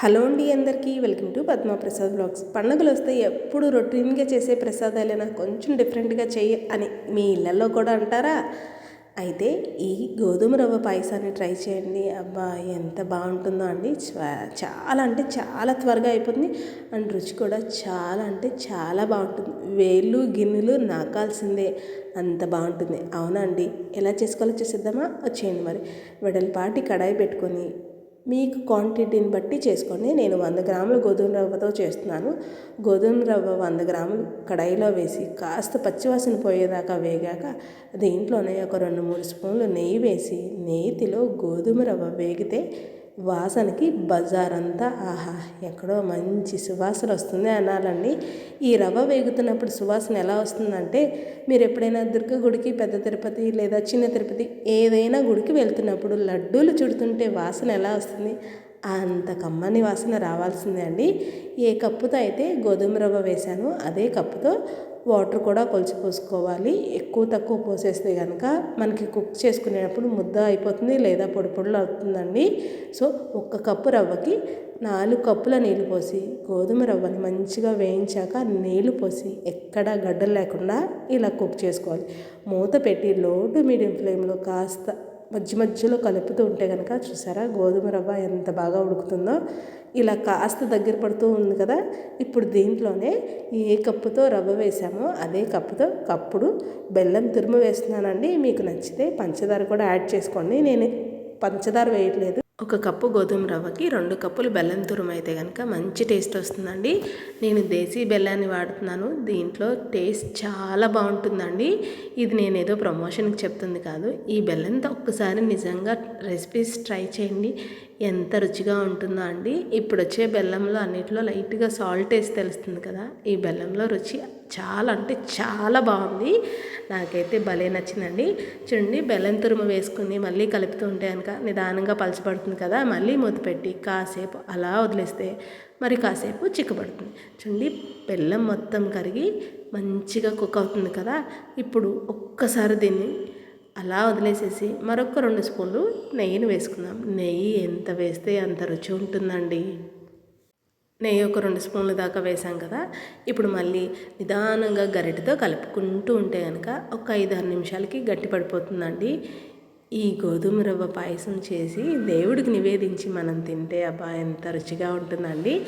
Hello అండి అందరికీ welcome to Padma Prasad blogs. పండుగలు వస్తే ఎప్పుడు రొటీన్గా చేసే ప్రసాదాలైనా కొంచెం డిఫరెంట్గా చెయ్యి అని మీ ఇళ్ళల్లో కూడా అంటారా? అయితే ఈ గోధుమ రవ్వ పాయసాన్ని ట్రై చేయండి. అబ్బా ఎంత బాగుంటుందో అండి. చాలా అంటే చాలా త్వరగా అయిపోతుంది. అండ్ రుచి కూడా చాలా అంటే చాలా బాగుంటుంది. వేళ్ళు గిన్నెలు నాకాల్సిందే. అంత బాగుంటుంది. అవునా అండి? ఎలా చేసుకోవాలో చేసేద్దామా? వచ్చేయండి మరి. వెడల్పాటి కడాయి పెట్టుకొని మీకు క్వాంటిటీని బట్టి చేసుకోండి. నేను వంద గ్రాముల గోధుమ రవ్వతో చేస్తున్నాను. గోధుమ రవ్వ వంద గ్రాములు కడాయిలో వేసి కాస్త పచ్చివాసన పోయేదాకా వేగాక దీంట్లోనే ఒక రెండు మూడు స్పూన్లు నెయ్యి వేసి నేతిలో గోధుమ రవ్వ వేగితే వాసనకి బజార్ అంతా ఆహా ఎక్కడో మంచి సువాసన వస్తుంది అనాలండి. ఈ రవ్వ వేగుతున్నప్పుడు సువాసన ఎలా వస్తుందంటే మీరు ఎప్పుడైనా దుర్గ గుడికి పెద్ద తిరుపతి లేదా చిన్న తిరుపతి ఏదైనా గుడికి వెళ్తున్నప్పుడు లడ్డూలు చుడుతుంటే వాసన ఎలా వస్తుంది? అంత కమ్మని వాసన రావాల్సిందే అండి. ఏ కప్పుతో అయితే గోధుమ రవ్వ వేశానో అదే కప్పుతో వాటర్ కూడా కొలిచి పోసుకోవాలి. ఎక్కువ తక్కువ పోసేస్తే కనుక మనకి కుక్ చేసుకునేటప్పుడు ముద్ద అయిపోతుంది లేదా పొడి పొడులు అవుతుందండి. సో ఒక్క కప్పు రవ్వకి నాలుగు కప్పుల నీళ్ళు పోసి గోధుమ రవ్వని మంచిగా వేయించాక నీళ్ళు పోసి ఎక్కడా గడ్డలు లేకుండా ఇలా కుక్ చేసుకోవాలి. మూత పెట్టి లో టు మీడియం ఫ్లేమ్లో కాస్త మధ్య మధ్యలో కలుపుతూ ఉంటే కనుక చూసారా? గోధుమ రవ్వ ఎంత బాగా ఉడుకుతుందో. ఇలా కాస్త దగ్గర పడుతూ ఉంది కదా. ఇప్పుడు దీంట్లోనే ఏ కప్పుతో రవ్వ వేసామో. అదే కప్పుతో కప్పుడు బెల్లం తురుము వేస్తున్నానండి. మీకు నచ్చితే పంచదార కూడా యాడ్ చేసుకోండి. నేను పంచదార వేయట్లేదు. ఒక కప్పు గోధుమ రవ్వకి రెండు కప్పులు బెల్లం తురుము అయితే కనుక మంచి టేస్ట్ వస్తుందండి. నేను దేశీ బెల్లాన్ని వాడుతున్నాను. దీంట్లో టేస్ట్ చాలా బాగుంటుందండి. ఇది నేను ఏదో ప్రమోషన్కి చెప్తుంది కాదు. ఈ బెల్లంతో ఒక్కసారి నిజంగా రెసిపీస్ ట్రై చేయండి. ఎంత రుచిగా ఉంటుందో అండి. ఇప్పుడు వచ్చే బెల్లంలో అన్నిటిలో లైట్గా సాల్ట్ వేసి తెలుస్తుంది కదా. ఈ బెల్లంలో రుచి చాలా అంటే చాలా బాగుంది. నాకైతే భలే నచ్చిందండి. చూడండి బెల్లం తురుము వేసుకుని మళ్ళీ కలుపుతూ ఉంటే కనుక నిదానంగా పలచబడుతుంది కదా. మళ్ళీ మూత పెట్టి కాసేపు అలా వదిలేస్తే మరి కాసేపు చిక్కబడుతుంది. చూడండి బెల్లం మొత్తం కరిగి మంచిగా కుక్ అవుతుంది కదా. ఇప్పుడు ఒక్కసారి దీన్ని అలా వదిలేసేసి మరొక రెండు స్పూన్లు నెయ్యిని వేసుకుందాం. నెయ్యి ఎంత వేస్తే అంత రుచి ఉంటుందండి. నెయ్యి ఒక రెండు స్పూన్ల దాకా వేసాం కదా. ఇప్పుడు మళ్ళీ నిదానంగా గరిటతో కలుపుకుంటూ ఉంటే కనుక ఒక ఐదు ఆరు నిమిషాలకి గట్టి పడిపోతుందండి. ఈ గోధుమ రవ్వ పాయసం చేసి దేవుడికి నివేదించి మనం తింటే అబ్బా ఎంత రుచిగా ఉంటుందండి.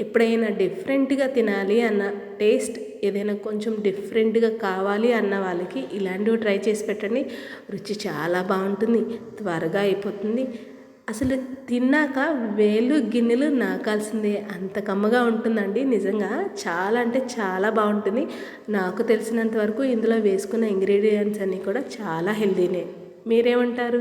ఎప్పుడైనా డిఫరెంట్గా తినాలి అన్న టేస్ట్ ఏదైనా కొంచెం డిఫరెంట్గా కావాలి అన్న వాళ్ళకి ఇలాంటివి ట్రై చేసి పెట్టండి. రుచి చాలా బాగుంటుంది త్వరగా అయిపోతుంది. అసలు తిన్నాక వేలు గిన్నెలు నాకాల్సిందే అంత కమ్మగా ఉంటుందండి. నిజంగా చాలా అంటే చాలా బాగుంటుంది. నాకు తెలిసినంత వరకు ఇందులో వేసుకున్న ఇంగ్రీడియంట్స్ అన్నీ కూడా చాలా హెల్దీనే మీరేమంటారు?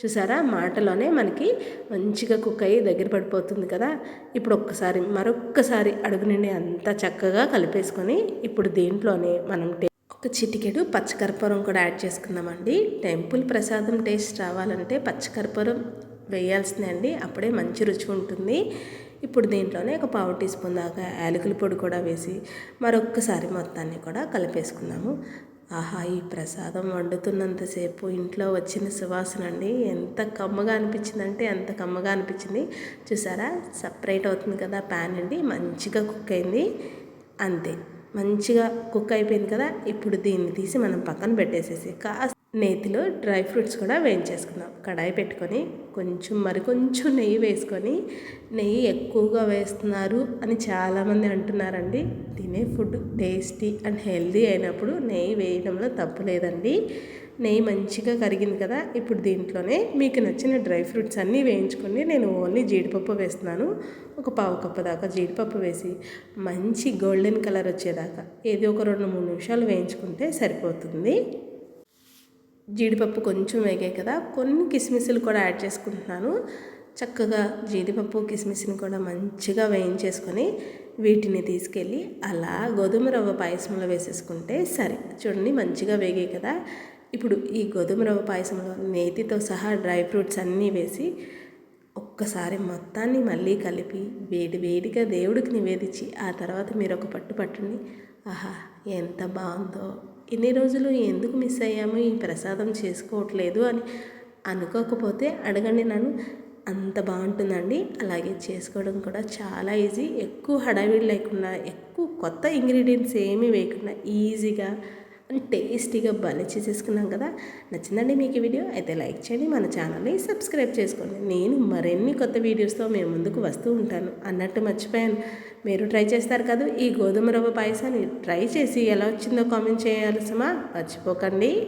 చూసారా? మాటలోనే మనకి మంచిగా కుక్ అయ్యి దగ్గర పడిపోతుంది కదా? ఇప్పుడు ఒక్కసారి మరొక్కసారి అడుగు నిండి అంతా చక్కగా కలిపేసుకొని ఇప్పుడు దీంట్లోనే మనం ఒక చిటికెడు పచ్చకర్పూరం కూడా యాడ్ చేసుకుందామండి. టెంపుల్ ప్రసాదం టేస్ట్ రావాలంటే పచ్చకర్పూరం వేయాల్సిందే అండి. అప్పుడే మంచి రుచి ఉంటుంది. ఇప్పుడు దీంట్లోనే ఒక పావు టీ స్పూన్ దాకా యాలకుల పొడి కూడా వేసి మరొక్కసారి మొత్తాన్ని కూడా కలిపేసుకుందాము. ఆహా ఈ ప్రసాదం వండుతున్నంతసేపు ఇంట్లో వచ్చిన సువాసన అండి ఎంత కమ్మగా అనిపించిందంటే ఎంత కమ్మగా అనిపించింది. చూసారా? సపరేట్ అవుతుంది కదా ప్యాన్ అండి. మంచిగా కుక్ అయింది. అంతే. మంచిగా కుక్ అయిపోయింది కదా. ఇప్పుడు దీన్ని తీసి మనం పక్కన పెట్టేసేసి కాస్త నేతిలో డ్రై ఫ్రూట్స్ కూడా వేయించేసుకుందాం. కడాయి పెట్టుకొని కొంచెం మరి కొంచెం నెయ్యి వేసుకొని నెయ్యి ఎక్కువగా వేస్తున్నారు అని చాలామంది అంటున్నారండి. తినే ఫుడ్ టేస్టీ అండ్ హెల్దీ అయినప్పుడు నెయ్యి వేయడంలో తప్పు లేదండి. నెయ్యి మంచిగా కరిగింది కదా ఇప్పుడు దీంట్లోనే మీకు నచ్చిన డ్రై ఫ్రూట్స్ అన్నీ వేయించుకొని నేను ఓన్లీ జీడిపప్పు వేస్తున్నాను. ఒక పావు కప్పు దాకా జీడిపప్పు వేసి మంచి గోల్డెన్ కలర్ వచ్చేదాకా ఏది ఒక రెండు మూడు నిమిషాలు వేయించుకుంటే సరిపోతుంది. జీడిపప్పు కొంచెం వేగాయి కదా. కొన్ని కిస్మిస్లు కూడా యాడ్ చేసుకుంటున్నాను. చక్కగా జీడిపప్పు కిస్మిస్ని కూడా మంచిగా వేయించేసుకొని వీటిని తీసుకెళ్ళి అలా గోధుమ రవ్వ పాయసంలో వేసేసుకుంటే సరే. చూడండి మంచిగా వేగాయి కదా. ఇప్పుడు ఈ గోధుమ రవ్వ పాయసంలో నేతితో సహా డ్రై ఫ్రూట్స్ అన్నీ వేసి ఒక్కసారి మొత్తాన్ని మళ్ళీ కలిపి వేడి వేడిగా దేవుడికి నివేదించి ఆ తర్వాత మీరు ఒక పట్టు పట్టండి. ఆహా ఎంత బాగుందో. ఇన్ని రోజులు ఎందుకు మిస్ అయ్యాము? ఈ ప్రసాదం చేసుకోవట్లేదు అని అనుకోకపోతే అడగండి నన్ను. అంత బాగుంటుందండి. అలాగే చేసుకోవడం కూడా చాలా ఈజీ ఎక్కువ హడావిడి లేకుండా ఎక్కువ కొత్త ఇంగ్రీడియంట్స్ ఏమీ వేయకుండా ఈజీగా టేస్టీగా భలే చేసేసుకున్నాం కదా. నచ్చిందండి మీకు వీడియో అయితే లైక్ చేయండి మన ఛానల్ని సబ్స్క్రైబ్ చేసుకోండి. నేను మరిన్ని కొత్త వీడియోస్తో మేము ముందుకు వస్తూ ఉంటాను. అన్నట్టు మర్చిపోయాను. మీరు ట్రై చేస్తారు కదా? ఈ గోధుమ రవ్వ పాయసాన్ని ట్రై చేసి ఎలా వచ్చిందో కామెంట్ చేయాల్సిమా మర్చిపోకండి.